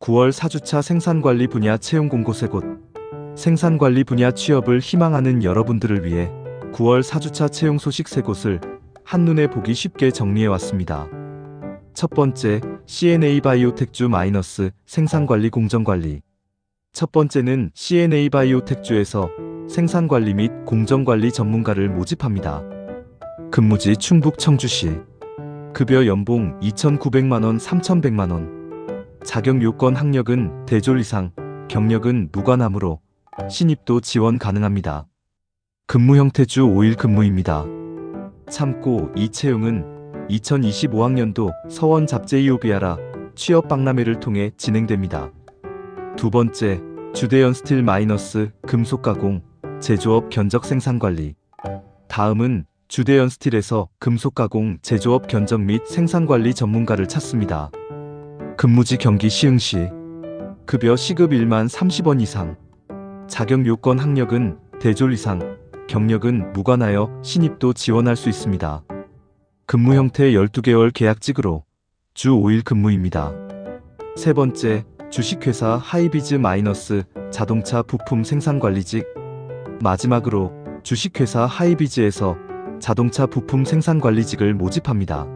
9월 4주차 생산관리 분야 채용 공고 세 곳 생산관리 분야 취업을 희망하는 여러분들을 위해 9월 4주차 채용 소식 세 곳을 한눈에 보기 쉽게 정리해 왔습니다. 첫 번째, CNA 바이오텍주 마이너스 생산관리 공정관리. 첫 번째는 CNA 바이오텍주에서 생산관리 및 공정관리 전문가를 모집합니다. 근무지 충북 청주시. 급여 연봉 2,900만원, 3,100만원. 자격 요건 학력은 대졸 이상, 경력은 무관하므로 신입도 지원 가능합니다. 근무 형태 주 5일 근무입니다. 참고 이 채용은 2025학년도 서원 잡제이오비아라 취업 박람회를 통해 진행됩니다. 두 번째, 주대현 스틸 마이너스 금속 가공 제조업 견적 생산 관리. 다음은 주대현 스틸에서 금속 가공 제조업 견적 및 생산 관리 전문가를 찾습니다. 근무지 경기 시흥시. 급여 시급 1만 30원 이상. 자격 요건 학력은 대졸 이상, 경력은 무관하여 신입도 지원할 수 있습니다. 근무 형태 12개월 계약직으로 주 5일 근무입니다. 세 번째, 주식회사 하이비즈 마이너스 자동차 부품 생산관리직. 마지막으로 주식회사 하이비즈에서 자동차 부품 생산관리직을 모집합니다.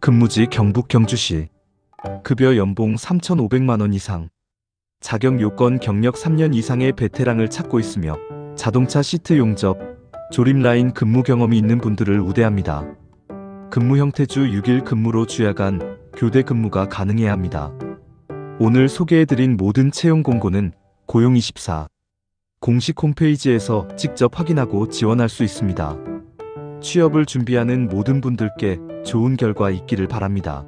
근무지 경북 경주시. 급여 연봉 3,500만 원 이상. 자격 요건 경력 3년 이상의 베테랑을 찾고 있으며 자동차 시트 용접, 조립 라인 근무 경험이 있는 분들을 우대합니다. 근무 형태 주 6일 근무로 주야간 교대 근무가 가능해야 합니다. 오늘 소개해드린 모든 채용 공고는 고용24 공식 홈페이지에서 직접 확인하고 지원할 수 있습니다. 취업을 준비하는 모든 분들께 좋은 결과 있기를 바랍니다.